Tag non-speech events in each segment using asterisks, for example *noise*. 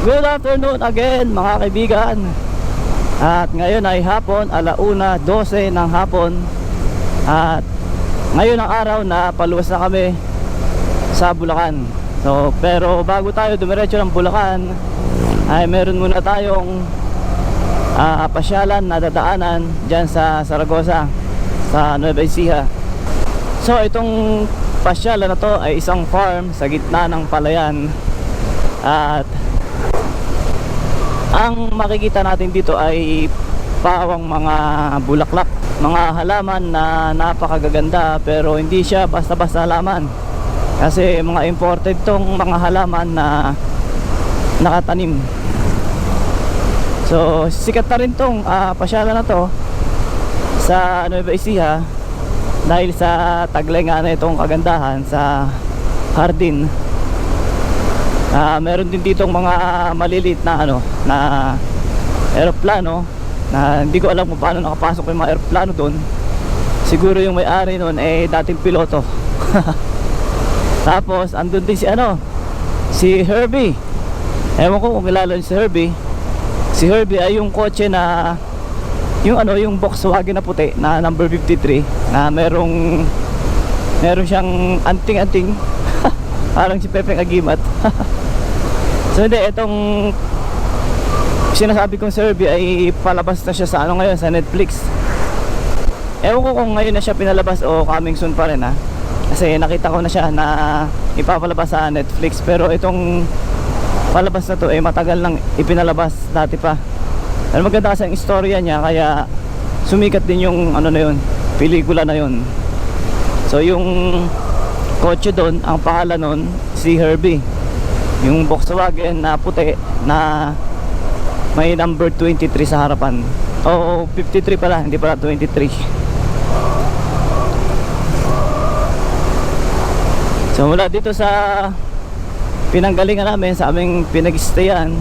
Good afternoon again mga kaibigan. At ngayon ay hapon, alauna 12 ng hapon. At ngayon ang araw na paluwas na kami sa Bulacan. So pero bago tayo dumiretso ng Bulacan Ay meron muna tayong ah, pasyalan na dadaanan dyan sa Saragosa Sa Nueva Ecija. So itong pasyalan na to ay isang farm sa gitna ng palayan. At ang makikita natin dito ay pawang mga bulaklak. Mga halaman na napakagaganda pero hindi siya basta-basta halaman. Kasi mga imported tong mga halaman na nakatanim. So sikat na rin tong uh, pasyalan na to sa Nueva Ecija dahil sa taglay nga na itong kagandahan sa hardin Ah, meron din ditong mga maliliit na ano na eroplano na hindi ko alam kung paano nakapasok yung mga eroplano doon. Siguro yung may-ari noon eh dating piloto. *laughs* Tapos andun din si ano si Herbie. Ewan ko kung kilala si Herbie. Si Herbie ay yung kotse na yung ano yung Volkswagen na puti na number 53 na merong meron siyang anting-anting *laughs* parang si Pepe Agimat *laughs* so hindi itong sinasabi kong survey ay palabas na siya sa ano ngayon sa Netflix. Ewan ko kung ngayon na siya pinalabas o coming soon pa rin ha? Kasi nakita ko na siya na ipapalabas sa Netflix. Pero itong palabas na to ay matagal nang ipinalabas dati pa. Pero maganda kasi ang istorya niya kaya sumikat din yung ano na yun pelikula na yun. So yung kotse doon ang pangalan nun si Herbie yung Volkswagen na puti na may number 23 sa harapan. O 53 pala hindi pala 23 so mula dito sa pinanggalingan namin sa aming pinag-stayan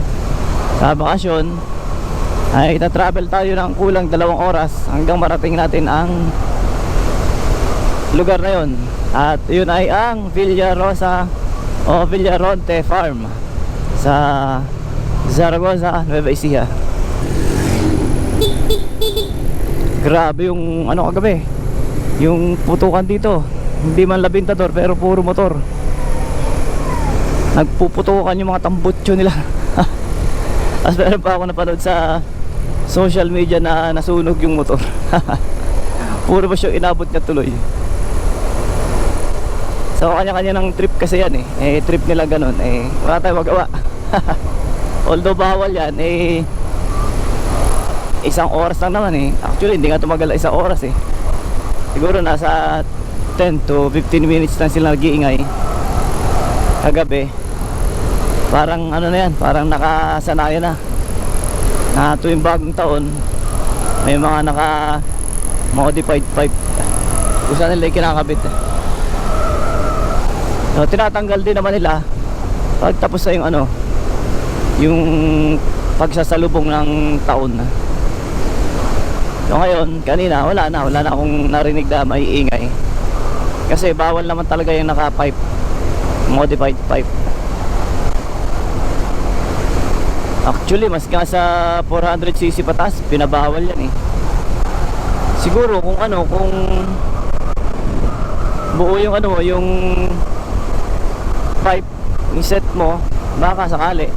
sa bakasyon ay travel tayo ng kulang dalawang oras hanggang marating natin ang lugar na yon at yun ay ang Villarosa o Villaronte Farm sa Zaragoza, Nueva Ecija. Grabe yung ano kagabi. Yung putukan dito. Hindi man labintador pero puro motor. Nagpuputukan yung mga tambutso nila. *laughs* Tapos meron pa ako napanood sa social media na nasunog yung motor. *laughs* puro ba siya inabot niya tuloy. So kanya-kanya ng trip kasi yan eh. Eh trip nila ganun eh wala tayong magawa. *laughs* Although bawal yan eh isang oras lang naman eh. Actually hindi nga tumagal isang oras eh. Siguro nasa 10 to 15 minutes lang sila nag-iingay. Kagabi. Parang ano na yan, parang nakasanayan na. Na tuwing bagong taon may mga naka modified pipe. Kung saan nila kinakabit eh. So, tinatanggal din naman nila. Pag tapos na yung ano yung pagsasalubong ng taon so ngayon kanina wala na. Wala na akong narinig na may ingay kasi bawal naman talaga yung naka pipe modified pipe. Actually mas nga sa 400cc patas pinabawal yan eh. Siguro kung ano kung buo yung ano yung pipe set mo baka sakali.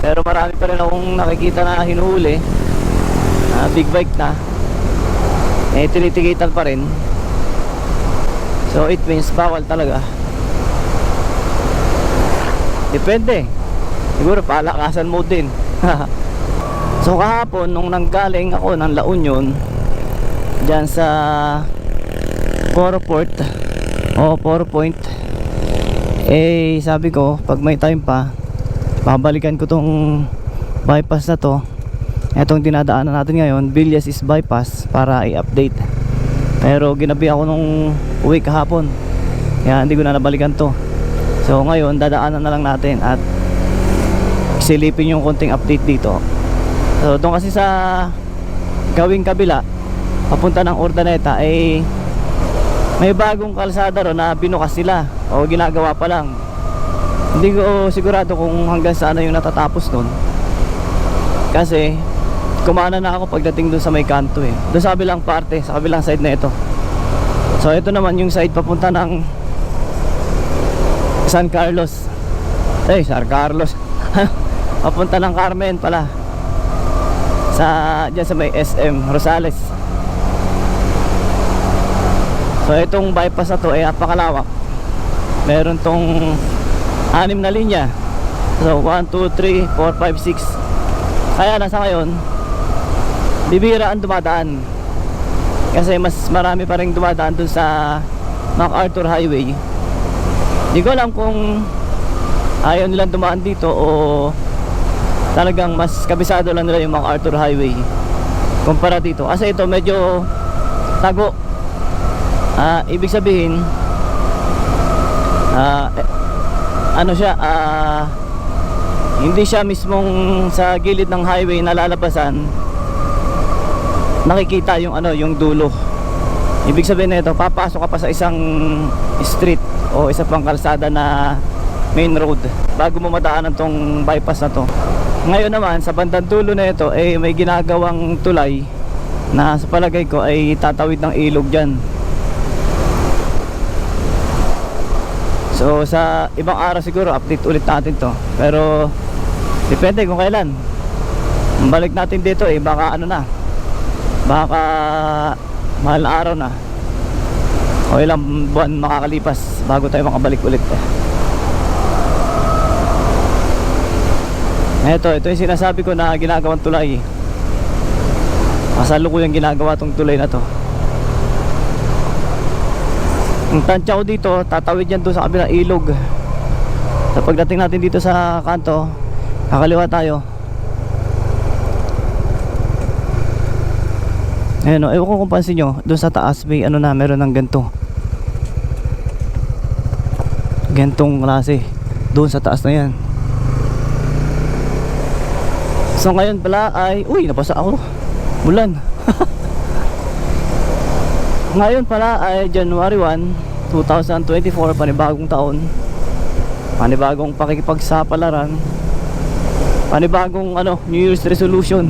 Pero marami pa rin akong nakikita na hinuhuli. Na big bike na. Eh tinitigitan pa rin. So it means bawal talaga. Depende. Siguro palakasan mo din. *laughs* So kahapon nung nanggaling ako ng La Union dyan sa Coroport o Port Point eh sabi ko pag may time pa babalikan ko tong bypass na to. Etong dinadaanan natin ngayon Villas is bypass para i-update. Pero ginabi ako nung uwi kahapon. Kaya hindi ko na nabalikan to. So ngayon dadaanan na lang natin at silipin yung konting update dito. So doon kasi sa gawing kabila papunta ng Urdaneta ay may bagong kalsada ro na binukas nila o ginagawa pa lang Hindi ko sigurado kung hanggang saan yung natatapos nun. Kasi kumana na ako pagdating doon sa may kanto eh. Doon sa kabilang parte, sa kabilang side na ito. So ito naman yung side papunta ng San Carlos. Eh, San Carlos. *laughs* papunta ng Carmen pala. Sa diyan sa may SM Rosales. So itong bypass na to ay napakalawak. Meron tong anim na linya. So 1, 2, 3, 4, 5, 6. Kaya nasa ngayon, bibira ang dumadaan. Kasi mas marami pa rin dumadaan dun sa MacArthur Highway. Hindi ko alam kung ayaw nilang dumaan dito o talagang mas kabisado lang nila yung MacArthur Highway kumpara dito. Kasi ito medyo tago. Ah, ibig sabihin eh, ano siya ah, hindi siya mismong sa gilid ng highway na lalabasan nakikita yung ano yung dulo. Ibig sabihin nito papasok ka pa sa isang street o isa pang kalsada na main road bago mo madaanan tong bypass na to. Ngayon naman sa bandang dulo na ito eh may ginagawang tulay na sa palagay ko ay tatawid ng ilog dyan So sa ibang araw siguro update ulit natin to. Pero depende kung kailan. Balik natin dito eh baka ano na. Baka mahal na araw na. O ilang buwan makakalipas bago tayo makabalik ulit eh. Ito, ito yung sinasabi ko na ginagawang tulay. Kasalukuyang ginagawa tong tulay na to ang tansya ko dito, tatawid yan doon sa kabilang ilog. So pagdating natin dito sa kanto, kakaliwa tayo. Ayan o, ewan ko kung pansin nyo, doon sa taas may ano na, meron ng ganito. Gantong klase. Doon sa taas na yan. So ngayon pala ay, uy, napasa ako. Bulan. *laughs* Ngayon pala ay January 1, 2024, panibagong taon. Panibagong pakikipagsapalaran. Panibagong ano, New Year's resolution.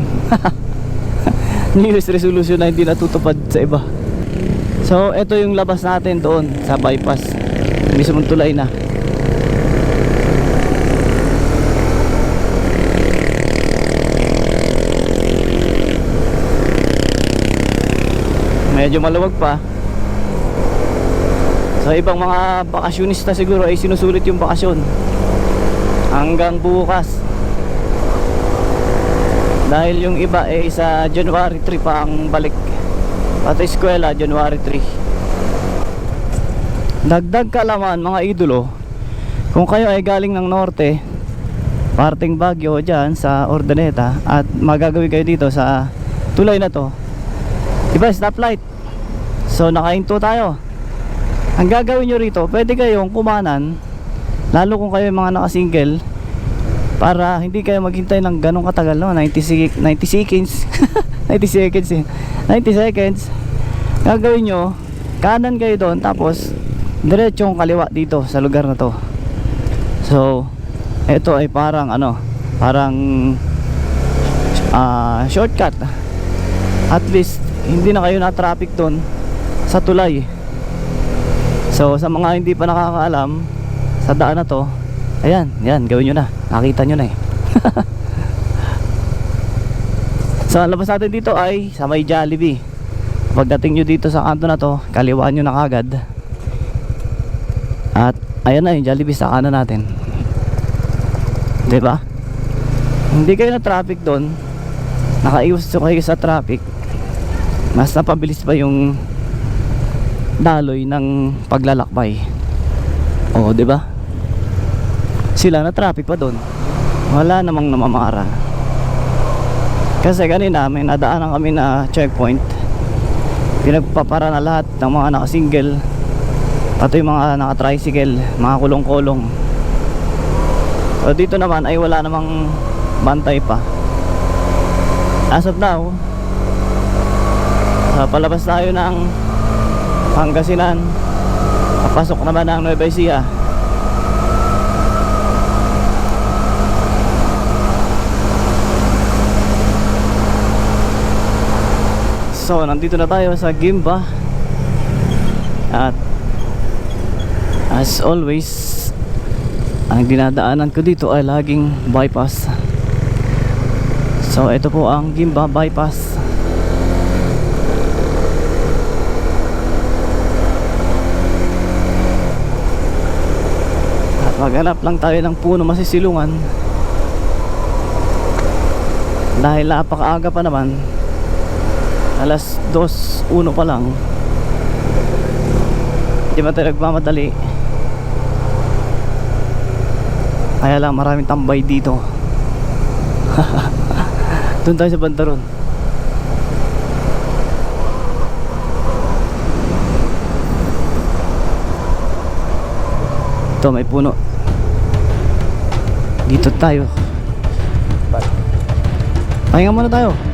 *laughs* New Year's resolution na hindi natutupad sa iba. So, ito yung labas natin doon sa bypass. Mismong tulay na. Medyo maluwag pa. Sa ibang mga bakasyonista siguro ay sinusulit yung bakasyon. Hanggang bukas. Dahil yung iba ay sa January 3 pa ang balik. Pati eskwela January 3 dagdag kalaman mga idolo kung kayo ay galing ng norte parting Baguio dyan sa Ordaneta at magagawin kayo dito sa tulay na to Diba, stoplight. So, nakahinto tayo. Ang gagawin nyo rito, pwede kayong kumanan, lalo kung kayo mga naka-single, para hindi kayo maghintay ng ganong katagal, no? 90, sek- 90 seconds. *laughs* 90 seconds eh. 90 seconds. Gagawin nyo, kanan kayo doon, tapos, diretsong kaliwa dito sa lugar na to. So, ito ay parang ano, parang ah shortcut. At least hindi na kayo na traffic doon sa tulay. So sa mga hindi pa nakakaalam sa daan na to ayan, yan, gawin nyo na. Nakita nyo na eh. *laughs* So ang labas natin dito ay sa may Jollibee. Pagdating nyo dito sa kanto na to kaliwaan nyo na kagad. At ayan na yung Jollibee sa kanan natin. 'di ba? hindi kayo na traffic doon. Nakaiwas kayo sa traffic. Mas napabilis pa yung daloy ng paglalakbay. Oo di ba? Sila na traffic pa doon wala namang namamara. Kasi kanina may nadaanan kami na checkpoint. Pinagpapara na lahat ng mga naka-single. Pati yung mga naka-tricycle mga kulong-kulong. So dito naman ay wala namang bantay pa. As of now sa palabas tayo ng Pangasinan. Papasok naman ang Nueva Ecija. So nandito na tayo sa Gimba. At as always ang dinadaanan ko dito ay laging bypass. So ito po ang Gimba bypass. Maghanap lang tayo ng puno masisilungan. Dahil napakaaga pa naman, alas 2.1 pa lang. Hindi ba tayo nagmamadali. Kaya lang maraming tambay dito. *laughs* Doon tayo sa bandaron ito may puno dito tayo. Pahinga muna tayo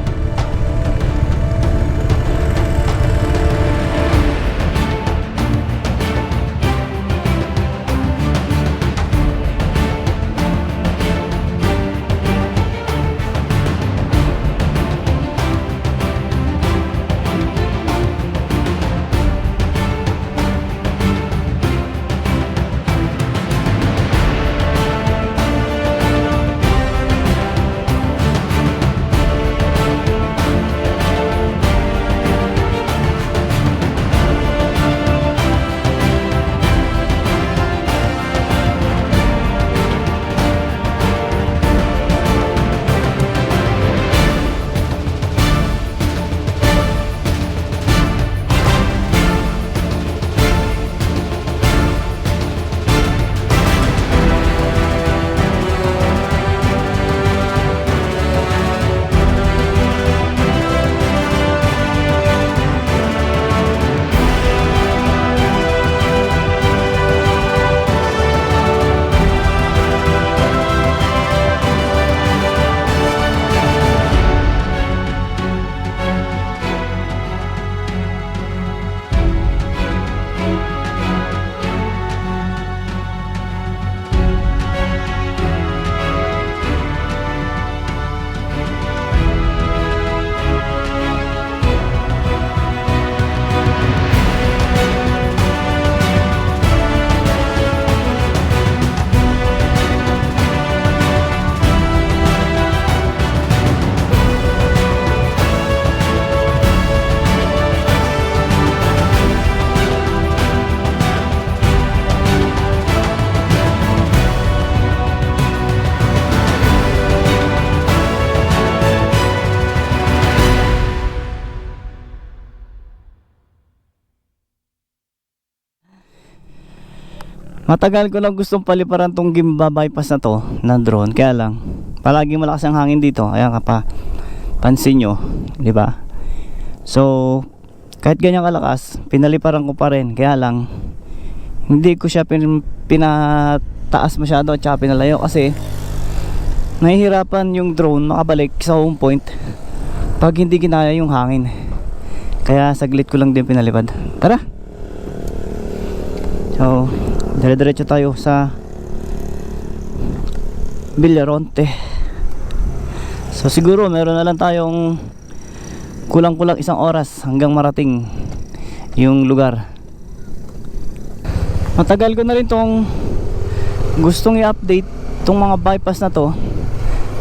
Matagal ko lang gustong paliparan tong Gimba bypass na to na drone. Kaya lang palagi malakas ang hangin dito. Ayan ka pa. Pansin nyo di ba? So kahit ganyan kalakas pinaliparan ko pa rin. Kaya lang hindi ko siya pin, pinataas masyado at saka pinalayo kasi nahihirapan yung drone makabalik sa home point pag hindi kinaya yung hangin. Kaya saglit ko lang din pinalipad. Tara! So dire-diretso tayo sa Villaronte. So siguro meron na lang tayong kulang-kulang isang oras hanggang marating yung lugar. Matagal ko na rin tong gustong i-update tong mga bypass na to.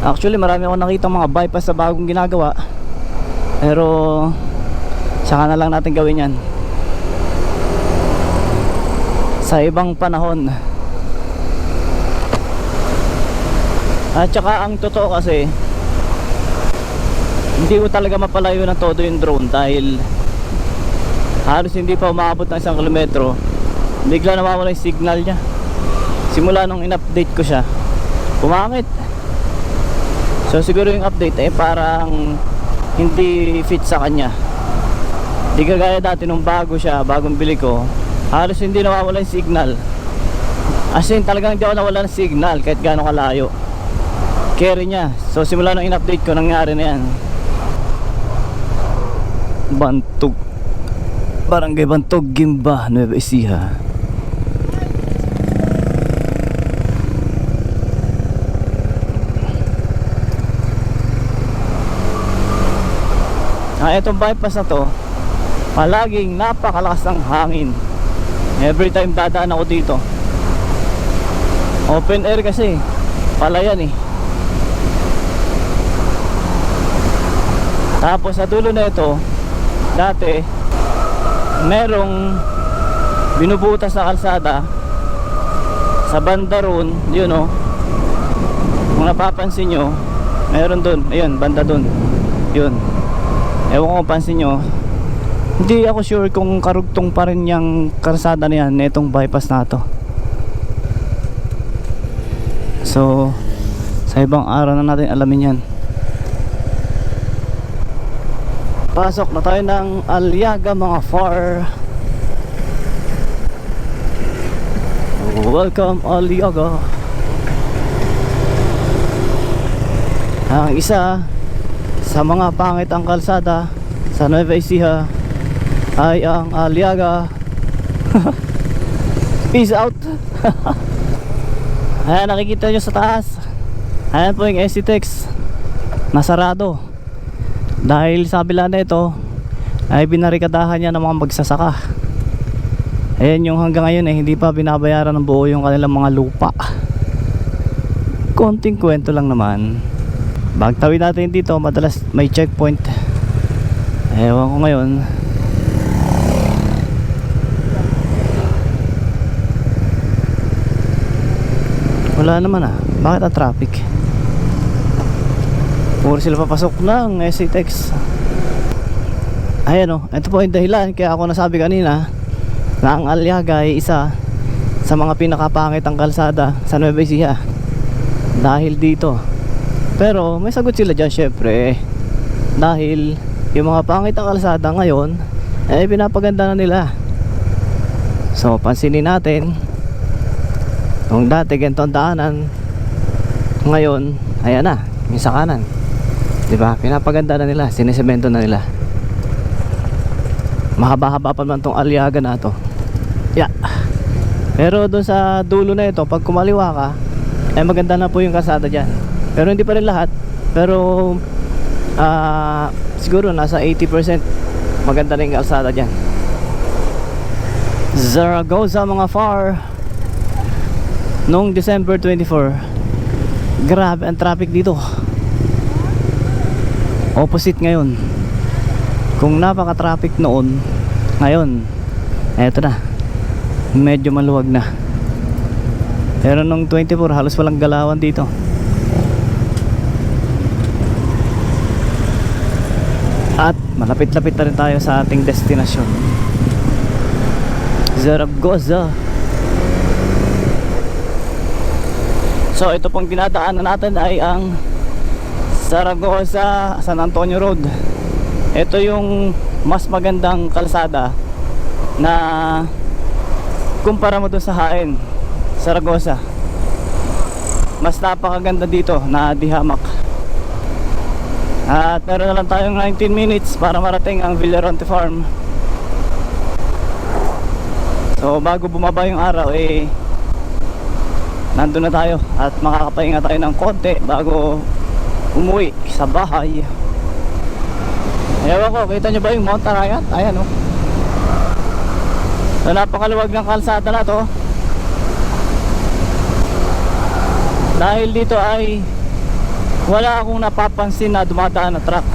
Actually marami akong nakita mga bypass na bagong ginagawa. Pero saka na lang natin gawin yan sa ibang panahon. At saka ang totoo kasi hindi ko talaga mapalayo ng todo yung drone dahil halos hindi pa umaabot ng isang kilometro. Bigla nawawala yung signal niya. Simula nung in-update ko siya pumangit. So siguro yung update eh parang hindi fit sa kanya. Di kagaya dati nung bago siya bagong bili ko halos hindi nawawala yung signal. As in talagang hindi ako nawala ng signal kahit gaano kalayo. Carry niya. So simula nung in-update ko nangyari na yan. Bantog Barangay Bantog Gimba Nueva Ecija. Na itong bypass na to palaging napakalakas ng hangin every time dadaan ako dito. Open air kasi. Palayan eh. Tapos sa dulo na ito dati merong binubutas na kalsada sa banda ron yun o kung napapansin nyo meron dun. Ayun banda dun. Yun. Ewan ko pansin nyo hindi ako sure kung karugtong pa rin yung kalsada na yan netong bypass na to. So sa ibang araw na natin alamin yan. Pasok na tayo ng Aliaga mga far welcome Aliaga. Ang isa sa mga pangit ang kalsada sa Nueva Ecija ay ang Aliaga. *laughs* Peace out. *laughs* Ayan nakikita nyo sa taas. Ayan po yung SCTEX nasarado. Dahil sa kabila na ito ay binarikadahan niya ng mga magsasaka. Ayan yung hanggang ngayon eh hindi pa binabayaran ng buo yung kanilang mga lupa. Konting kwento lang naman. Bagtawid natin dito, madalas may checkpoint. Ewan ko ngayon. Wala naman ah. Bakit ang traffic? Puro sila papasok ng SCTEX. Ayan o, ito po yung dahilan kaya ako nasabi kanina na ang Aliaga ay isa sa mga pinakapangit ang kalsada sa Nueva Ecija. Dahil dito, pero may sagot sila dyan syempre Dahil yung mga pangit ang kalsada ngayon Eh pinapaganda na nila So pansinin natin Kung dati ganito ang daanan Ngayon Ayan na Yung sa kanan. Diba pinapaganda na nila Sinesemento na nila. Mahaba-haba pa man tong aliaga na to. Yeah Pero doon sa dulo na ito Pag kumaliwa ka Eh maganda na po yung kalsada dyan. Pero hindi pa rin lahat. Pero ah siguro nasa 80% maganda rin kalsada dyan. Zaragoza mga far noong December 24 grabe ang traffic dito. Opposite ngayon. Kung napaka traffic noon ngayon eto na. Medyo maluwag na. Pero nung 24 halos walang galawan dito. At malapit-lapit na rin tayo sa ating destinasyon. Zaragoza So ito pong dinadaanan natin ay ang Zaragoza San Antonio Road. Ito yung mas magandang kalsada na kumpara mo doon sa Haen Zaragoza. Mas napakaganda dito na dihamak at meron na lang tayong 19 minutes para marating ang Villaronte Farm. So bago bumaba yung araw eh nandun na tayo at makakapahinga tayo ng konti bago umuwi sa bahay. Ewan ko, kita nyo ba yung Mount Arayat? Ayan o. Oh. So napakaluwag ng kalsada na to. Dahil dito ay wala akong napapansin na dumadaan na truck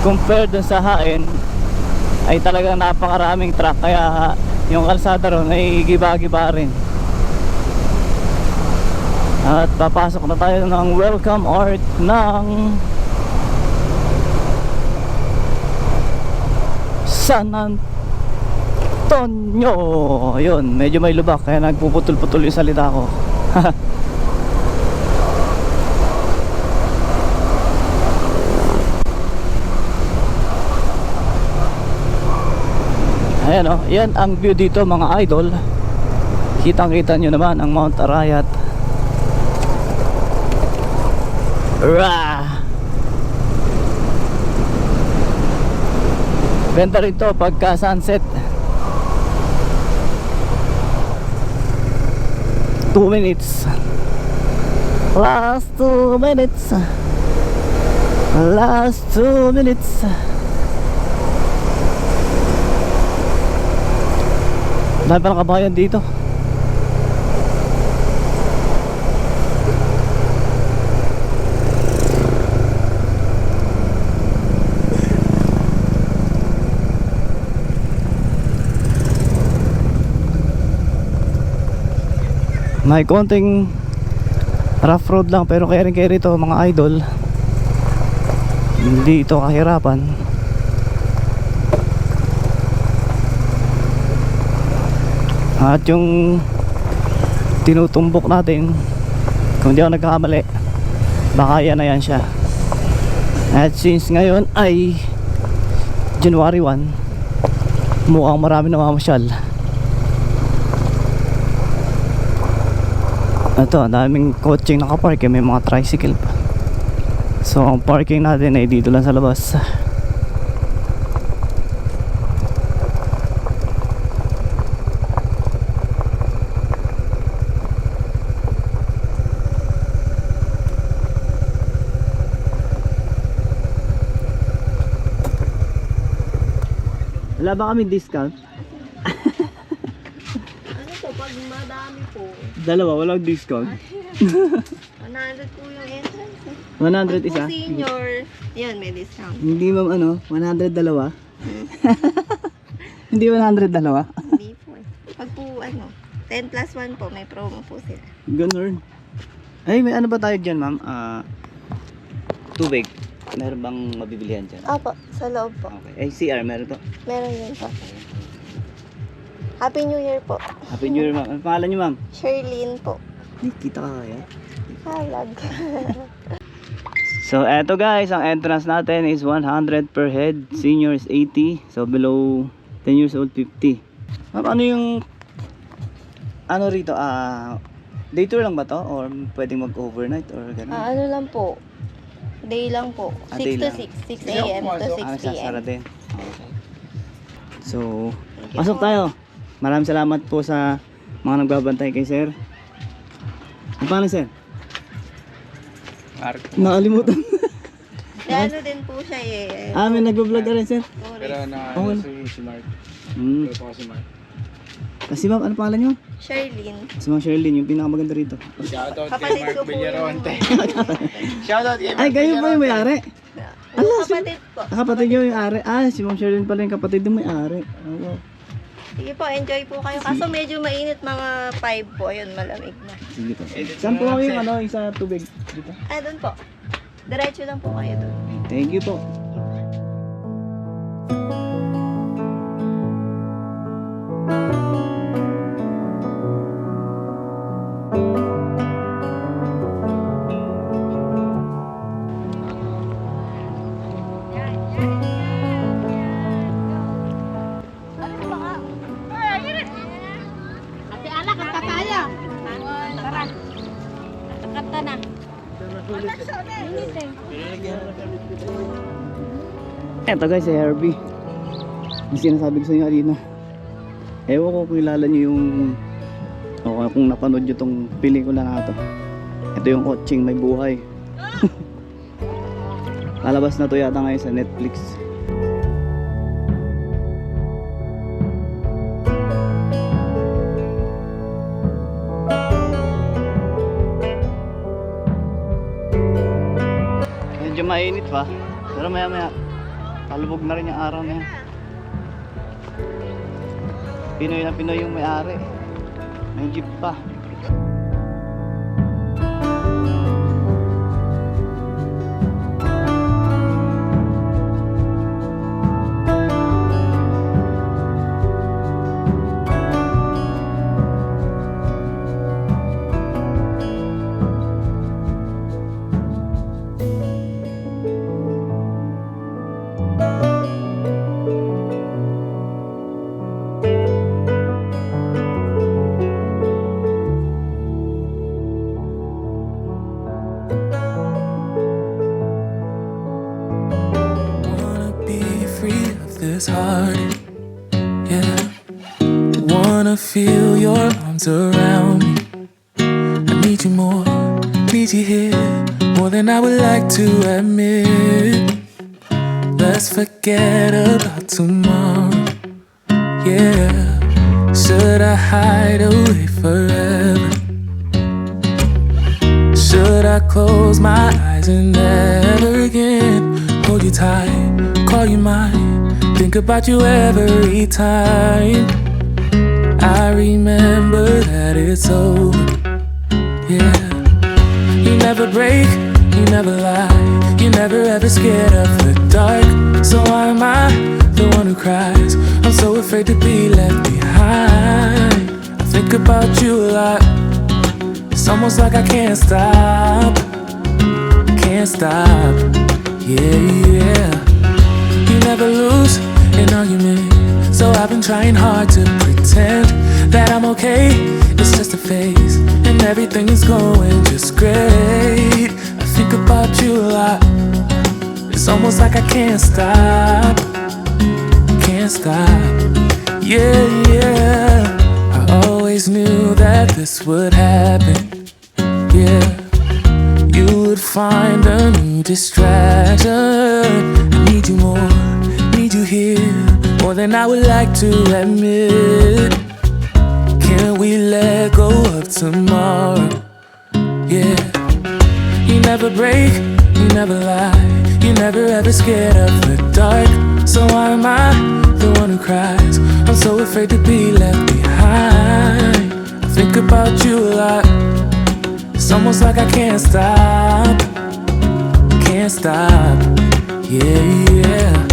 compared sa hain ay talagang napakaraming truck kaya yung kalsada ron ay giba-giba rin at papasok na tayo ng welcome art ng San Antonio. Yun medyo may lubak kaya nagpuputol-putol yung salita ko. *laughs* Ayan o, oh, yan ang view dito mga idol. Kitang kita nyo naman ang Mount Arayat Rah! Benta rin to pagka sunset. 2 minutes. Last 2 minutes. Last 2 minutes. Dahil parang kabayan dito. May konting rough road lang pero kaya rin kaya rito mga idol. Hindi ito kahirapan. At yung tinutumbok natin kung di ako nagkakamali baka yan na yan siya. At since ngayon ay January 1 mukhang marami na ito daming coaching nakapark eh, may mga tricycle pa. So ang parking natin ay dito lang sa labas. Wala ba kami discount? Po, pag madami po, dalawa walang discount 100 *laughs* po yung entrance. eh. 100 Pag isa po senior, yun, may discount. hindi ma'am ano 100 dalawa *laughs* hindi 100 dalawa Hindi po eh. Pag po, ano, 10 plus 1 po, may promo po sila. Ganun. Ay, may ano ba tayo dyan, ma'am? Ah, tubig. Meron bang mabibilihan dyan? Opo, sa loob po. Okay. Ay, CR, meron to. Meron yun po. Happy New Year po. Happy New Year, ma'am. Ano pangalan niyo, ma'am? Sherlyn po. Ay, kita ka kaya? Halag. *laughs* So, eto guys, ang entrance natin is 100 per head. Senior is 80. So, below 10 years old, 50. Ma'am, ano yung... Ano rito? Ah... day tour lang ba to? Or pwedeng mag-overnight? Or gano'n? ah, ano lang po. Day lang po. Ah, 6 day to lang. 6. 6 a.m. to 6 Ah, p.m. sasara din. Okay. So, pasok po. tayo. Maraming salamat po sa mga nagbabantay kay sir. Ano pangalan sir? Mark. Nakalimutan. Ano din po siya eh. ah, may nagbablog ka rin sir. Pero na ano si, si Mark. Hmm. Pero po si Mark. Kasi ma'am, ano pangalan niyo? Sherlyn. Si ma'am Sherlyn, yung pinakamaganda rito. Shoutout kay Kapatid Mark ko po Villaronte. yung... *laughs* Shoutout kay Ay, kayo ba yung may-ari? Yung kapatid po. Ah, kapatid niyo yung ari. Ah, si ma'am Sherlyn pala yung kapatid ng may-ari. Oh, wow. Sige po, enjoy po kayo. Kaso medyo mainit mga 5 po. Ayun, malamig na. Sige po. Saan po yung ano, yung sa tubig? Dito. Ah, doon po. Diretso lang po kayo doon. Thank you po. Ate Eto guys, si Herbie. Yung sinasabi ko sa inyo kanina. Ewan ko kung kilala nyo yung o kung napanood nyo tong pelikula na to. Ito yung coaching may buhay. *laughs* Lalabas na to yata ngayon sa Netflix. Medyo mainit pa. Pero maya maya palubog na rin yung araw na yan. Pinoy na Pinoy yung may-ari. May jeep pa. Need you more, need you here, more than I would like to admit. Let's forget about tomorrow. Yeah. Should I hide away forever? Should I close my eyes and never again hold you tight, call you mine, think about you every time? I remember that it's over, yeah. You never break, you never lie, you never ever scared of the dark. So why am I the one who cries? I'm so afraid to be left behind. I think about you a lot. It's almost like I can't stop, can't stop. Yeah, yeah. You never lose an argument, so I've been trying hard to pretend that I'm okay. It's just a phase, and everything is going just great. I think about you a lot. It's almost like I can't stop, can't stop. Yeah, yeah. I always knew that this would happen. Yeah, you would find a new distraction. I need you more, need you here, more than I would like to admit. Can we let go of tomorrow? Yeah, you never break, you never lie, you never ever scared of the dark. So why am I the one who cries? I'm so afraid to be left behind. I think about you a lot. It's almost like I can't stop, can't stop. Yeah, yeah.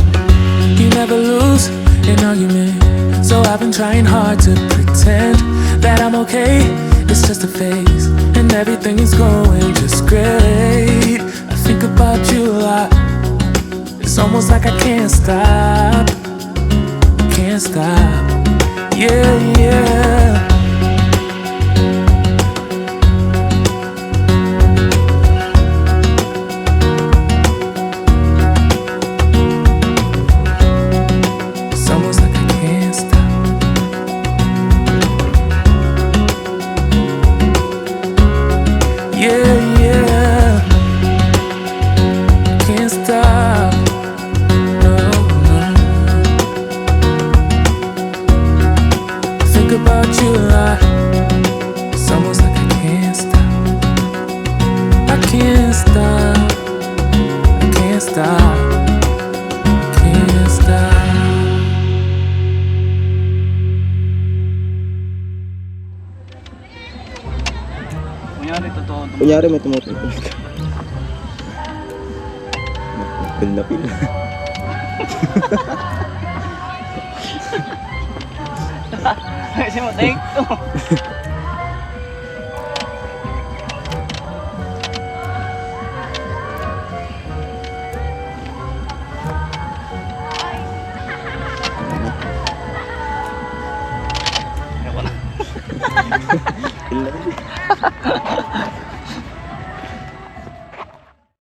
You never lose an argument, so I've been trying hard to pretend that I'm okay. It's just a phase, and everything is going just great. I think about you a lot. It's almost like I can't stop, can't stop. Yeah, yeah. About you a lot. It's almost like I can't stop. I can't stop. I can't stop. Can't. Kunyari may tumutulog. Pil na pil. Oh. *laughs*